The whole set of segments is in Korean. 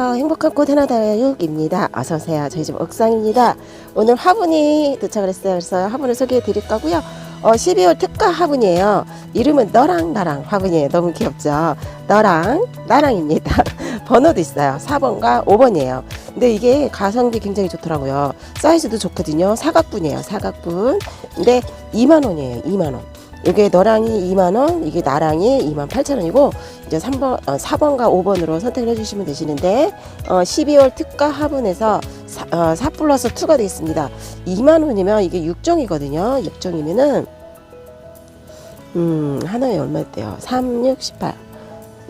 안녕하세요. 행복한 꽃 하나 다육입니다. 어서 오세요. 저희 집 옥상입니다. 오늘 화분이 도착을 했어요. 그래서 화분을 소개해 드릴 거고요. 어, 12월 특가 화분이에요. 이름은 너랑 나랑 화분이에요. 너무 귀엽죠? 너랑 나랑입니다. 번호도 있어요. 4번과 5번이에요. 근데 이게 가성비 굉장히 좋더라고요. 사이즈도 좋거든요. 사각분이에요. 사각분. 근데 2만 원이에요. 2만 원. 이게 너랑이 2만 원, 이게 나랑이 2만 8천 원이고 이제 3번, 어, 4번과 5번으로 선택을 해주시면 되시는데 어, 12월 특가 화분에서 4, 어, 4 플러스 2가 되어 있습니다. 2만 원이면 이게 6종이거든요. 6종이면은 음 하나에 얼마였대요? 3, 6, 18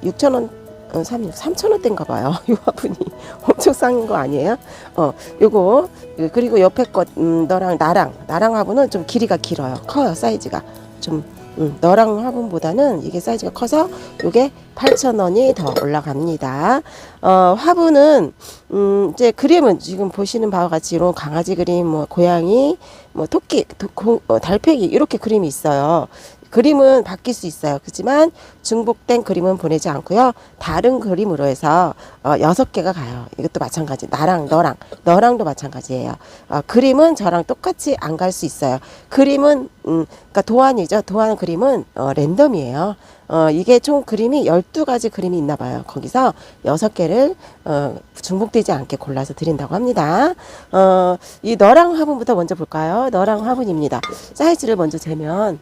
6천 원 어, 3, 6, 3천 원대인가 봐요. 이 화분이 엄청 싼 거 아니에요? 어, 요거 그- 그리고 옆에 것 음, 너랑 나랑 나랑 화분은 좀 길이가 길어요. 커요 사이즈가 좀 음, 너랑 화분보다는 이게 사이즈가 커서 요게 8,000원이 더 올라갑니다. 어, 화분은 음, 이제 그림은 지금 보시는 바와 같이 이런 강아지 그림, 뭐 고양이, 뭐 토끼, 도, 고, 어, 달팽이 이렇게 그림이 있어요. 그림은 바뀔 수 있어요. 그렇지만 중복된 그림은 보내지 않고요. 다른 그림으로 해서 어, 개가 가요. 이것도 마찬가지. 나랑 너랑 너랑도 마찬가지예요. 어, 그림은 저랑 똑같이 안 갈 수 있어요. 그림은 음, 그러니까 도안이죠. 도안 그림은 어, 랜덤이에요. 어, 이게 총 그림이 12가지 그림이 있나 봐요. 거기서 여섯 개를 어, 중복되지 않게 골라서 드린다고 합니다. 어, 이 너랑 화분부터 먼저 볼까요? 너랑 화분입니다. 사이즈를 먼저 재면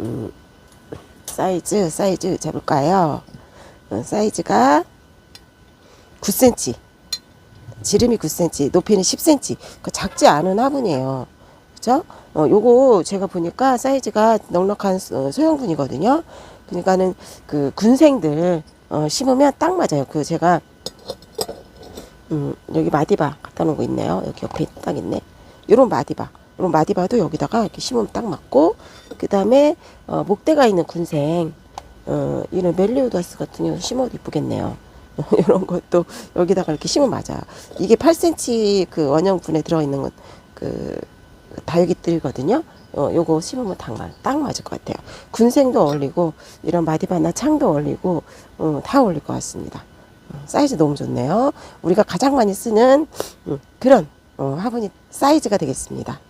음, 사이즈 사이즈 재볼까요? 어, 사이즈가 9cm 지름이 9cm 높이는 10cm 그 작지 않은 화분이에요. 그죠? 어, 요거 제가 보니까 사이즈가 넉넉한 소- 어, 소형분이거든요. 그러니까는 그 군생들 어, 심으면 딱 맞아요. 그 제가 음, 여기 마디바 갖다 놓은 거 있네요. 여기 옆에 딱 있네. 요런 마디바. 요런 마디바도 여기다가 이렇게 심으면 딱 맞고 그 다음에 어, 목대가 있는 군생 어, 이런 멜리오다스 같은 경우 심어도 이쁘겠네요. 이런 것도 여기다가 이렇게 심으면 맞아요. 이게 8cm 그 원형분에 들어있는 건 그 다육이들이거든요. 어, 요거 심으면 딱, 맞, 딱 맞을 것 같아요. 군생도 어울리고 이런 마디바나 창도 어울리고 어, 다 어울릴 것 같습니다. 어, 사이즈 너무 좋네요. 우리가 가장 많이 쓰는 음, 그런 어, 화분이 사이즈가 되겠습니다.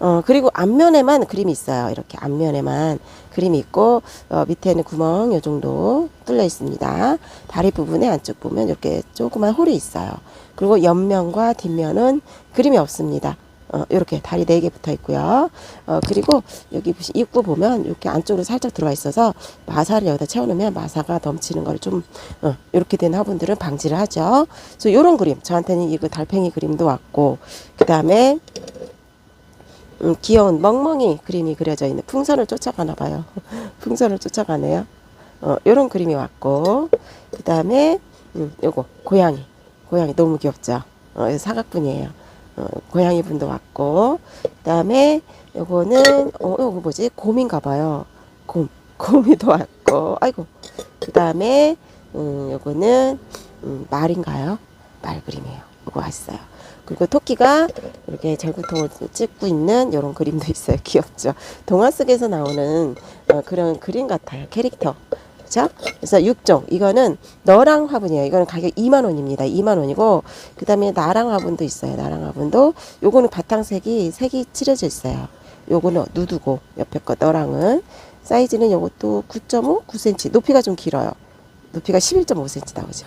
어, 그리고 앞면에만 그림이 있어요. 이렇게 앞면에만 그림이 있고, 어, 밑에는 구멍 요 정도 뚫려 있습니다. 다리 부분에 안쪽 보면 이렇게 조그만 홀이 있어요. 그리고 옆면과 뒷면은 그림이 없습니다. 어, 이렇게 다리 네 개 붙어 있고요. 어, 그리고 여기 입구 보면 이렇게 안쪽으로 살짝 들어와 있어서 마사를 여기다 채워놓으면 마사가 넘치는 걸 좀, 어, 이렇게 된 화분들은 방지를 하죠. 그래서 요런 그림, 저한테는 이거 달팽이 그림도 왔고, 그 다음에 음, 귀여운 멍멍이 그림이 그려져 있는 풍선을 쫓아가나 봐요. 풍선을 쫓아가네요. 어, 요런 그림이 왔고, 그 다음에, 음, 요거, 고양이. 고양이 너무 귀엽죠? 어, 사각분이에요. 어, 고양이 분도 왔고, 그 다음에 요거는, 어, 요거 뭐지? 곰인가 봐요. 곰. 곰이도 왔고, 아이고. 그 다음에, 음, 요거는, 음, 말인가요? 말 그림이에요. 요거 왔어요. 그리고 토끼가 이렇게 절구통을 찍고 있는 이런 그림도 있어요. 귀엽죠? 동화 속에서 나오는 어, 그런 그림 같아요. 캐릭터. 그죠? 그래서 6종. 이거는 너랑 화분이에요. 이거는 가격 2만 원입니다. 2만 원이고 그 다음에 나랑 화분도 있어요. 나랑 화분도 요거는 바탕색이 색이 칠해져 있어요. 요거는 누드고 옆에 거 너랑은 사이즈는 요것도 9.5, 9cm. 높이가 좀 길어요. 높이가 11.5cm 나오죠.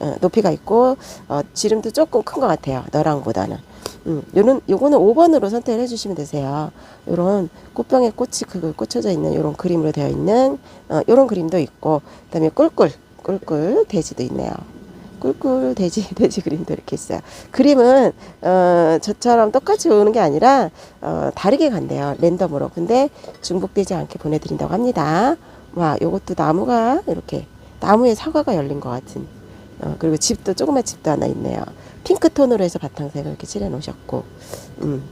어, 높이가 있고 어, 지름도 조금 큰 것 같아요. 너랑보다는. 음, 요는 요거는 5번으로 선택을 해주시면 되세요. 요런 꽃병에 꽃이 그 꽂혀져 있는 요런 그림으로 되어 있는 어, 요런 그림도 있고 그다음에 꿀꿀 꿀꿀 돼지도 있네요. 꿀꿀 돼지 돼지 그림도 이렇게 있어요. 그림은 어, 저처럼 똑같이 오는 게 아니라 어, 다르게 간대요. 랜덤으로. 근데 중복되지 않게 보내드린다고 합니다. 와, 요것도 나무가 이렇게 나무에 사과가 열린 것 같은. 어, 그리고 집도 조그만 집도 하나 있네요. 핑크 톤으로 해서 바탕색을 이렇게 칠해 놓으셨고, 음.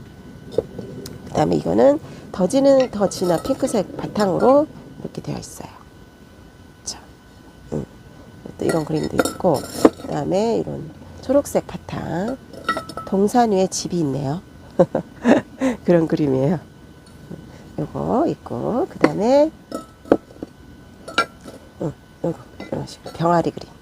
그다음에 이거는 더 지는 더 진한 핑크색 바탕으로 이렇게 되어 있어요. 자, 음. 또 이런 그림도 있고, 그다음에 이런 초록색 바탕, 동산 위에 집이 있네요. 그런 그림이에요. 요거 있고, 그다음에 음, 요거 이런 식으로 병아리 그림.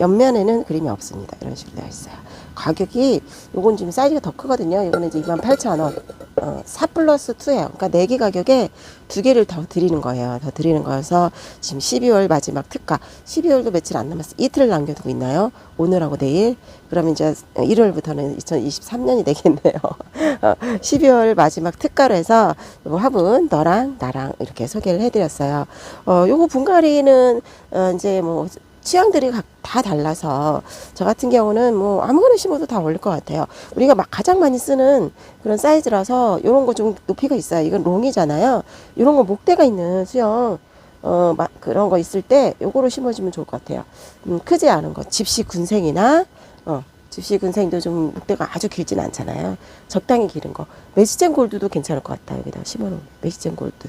옆면에는 그림이 없습니다. 이런 식으로 되어 있어요. 가격이 요건 지금 사이즈가 더 크거든요. 이거는 이제 28,000원. 어, 4 플러스 2예요. 그러니까 4개 가격에 두 개를 더 드리는 거예요. 더 드리는 거여서 지금 12월 마지막 특가. 12월도 며칠 안 남았어요. 이틀 남겨두고 있나요? 오늘하고 내일. 그러면 이제 1월부터는 2023년이 되겠네요. 어, 12월 마지막 특가로 해서 요 화분 너랑 나랑 이렇게 소개를 해드렸어요. 어, 요거 분갈이는 어, 이제 뭐 취향들이 각- 다 달라서 저 같은 경우는 뭐 아무거나 심어도 다 어울릴 것 같아요. 우리가 막 가장 많이 쓰는 그런 사이즈라서 이런 거 좀 높이가 있어요. 이건 롱이잖아요. 이런 거 목대가 있는 수영 어 막 그런 거 있을 때 요거로 심어주면 좋을 것 같아요. 음, 크지 않은 거 집시 군생이나 어 집시 군생도 좀 목대가 아주 길진 않잖아요. 적당히 기른 거 메시젠 골드도 괜찮을 것 같아요. 여기다 심어놓은 메시젠 골드,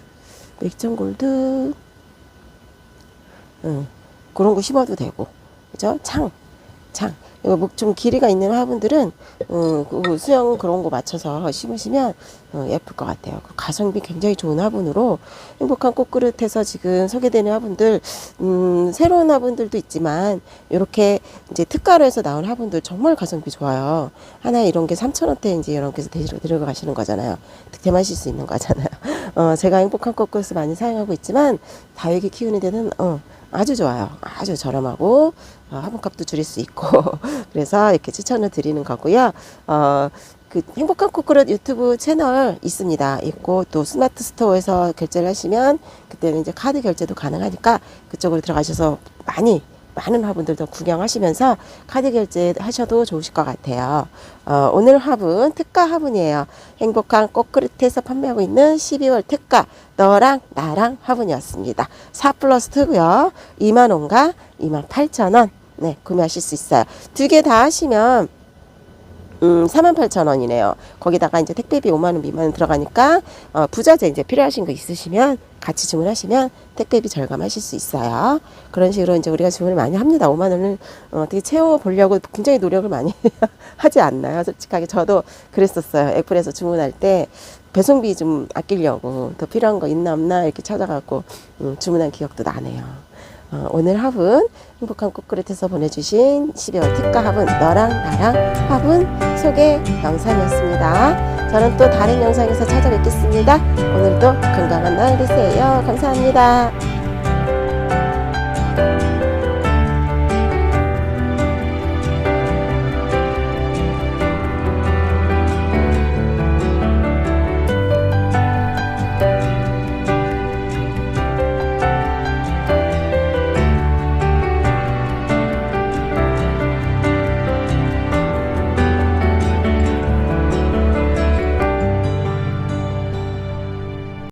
메시젠 골드. 응. 그런 거 심어도 되고, 그죠? 창, 창. 이거 뭐좀 길이가 있는 화분들은, 음, 그 수영 그런 거 맞춰서 심으시면 어, 예쁠 것 같아요. 그 가성비 굉장히 좋은 화분으로 행복한 꽃그릇에서 지금 소개되는 화분들, 음, 새로운 화분들도 있지만, 이렇게 이제 특가로 해서 나온 화분들 정말 가성비 좋아요. 하나에 이런 게 3,000원대 이제 게 데리고 들어가시는 거잖아요. 득템하실 수 있는 거잖아요. 어, 제가 행복한 꽃그릇을 많이 사용하고 있지만, 다육이 키우는 데는, 어, 아주 좋아요. 아주 저렴하고 어, 화분값도 줄일 수 있고 그래서 이렇게 추천을 드리는 거고요. 어, 그 행복한 코코넛 유튜브 채널 있습니다. 있고 또 스마트 스토어에서 결제를 하시면 그때는 이제 카드 결제도 가능하니까 그쪽으로 들어가셔서 많이 많은 화분들도 구경하시면서 카드 결제 하셔도 좋으실 것 같아요. 어, 오늘 화분 특가 화분이에요. 행복한 꽃그릇에서 판매하고 있는 12월 특가 너랑 나랑 화분이었습니다. 4 플러스 2고요. 2만 원과 2만 8천 원. 네, 구매하실 수 있어요. 두 개 다 하시면 음, 48,000원이네요. 거기다가 이제 택배비 5만원 미만 들어가니까, 어, 부자재 이제 필요하신 거 있으시면 같이 주문하시면 택배비 절감하실 수 있어요. 그런 식으로 이제 우리가 주문을 많이 합니다. 5만원을 어, 어떻게 채워보려고 굉장히 노력을 많이 하지 않나요? 솔직하게 저도 그랬었어요. 애플에서 주문할 때 배송비 좀 아끼려고 더 필요한 거 있나 없나 이렇게 찾아가고 음, 주문한 기억도 나네요. 어, 오늘 화분 행복한 꽃그릇에서 보내주신 12월 특가 화분 너랑 나랑 화분 소개 영상이었습니다. 저는 또 다른 영상에서 찾아뵙겠습니다. 오늘도 건강한 날 되세요. 감사합니다.